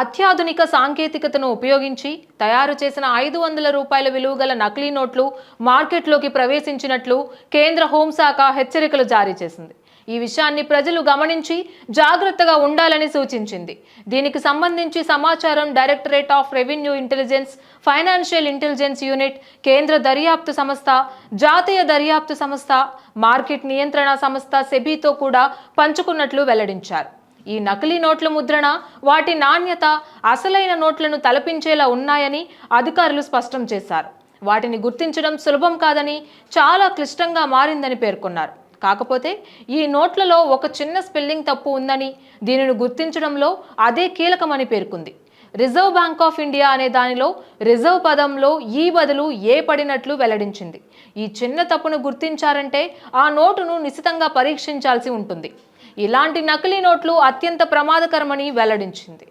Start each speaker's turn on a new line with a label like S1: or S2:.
S1: అత్యాధునిక సాంకేతికతను ఉపయోగించి తయారు చేసిన ఐదు వందల రూపాయల విలువ గల నకిలీ నోట్లు మార్కెట్లోకి ప్రవేశించినట్లు కేంద్ర హోంశాఖ హెచ్చరికలు జారీ చేసింది. ఈ విషయాన్ని ప్రజలు గమనించి జాగ్రత్తగా ఉండాలని సూచించింది. దీనికి సంబంధించి సమాచారం directorate of revenue intelligence financial intelligence unit కేంద్ర దర్యాప్తు సంస్థ జాతీయ దర్యాప్తు సంస్థ మార్కెట్ నియంత్రణ సంస్థ సెబీతో కూడా పంచుకున్నట్లు వెల్లడించారు. ఈ నకిలీ నోట్ల ముద్రణ వాటి నాణ్యత అసలైన నోట్లను తలపించేలా ఉన్నాయని అధికారులు స్పష్టం చేశారు. వాటిని గుర్తించడం సులభం కాదని చాలా క్లిష్టంగా మారిందని పేర్కొన్నారు. కాకపోతే ఈ నోట్లలో ఒక చిన్న స్పెల్లింగ్ తప్పు ఉందని దీనిని గుర్తించడంలో అదే కీలకమని పేర్కొంది. రిజర్వ్ బ్యాంక్ ఆఫ్ ఇండియా అనే దానిలో రిజర్వ్ పదంలో ఈ బదులు ఏ పడినట్లు వెల్లడించింది. ఈ చిన్న తప్పును గుర్తించారంటే ఆ నోటును నిశితంగా పరీక్షించాల్సి ఉంటుంది. ఇలాంటి నకిలీ నోట్లు అత్యంత ప్రమాదకరమని వెల్లడించింది.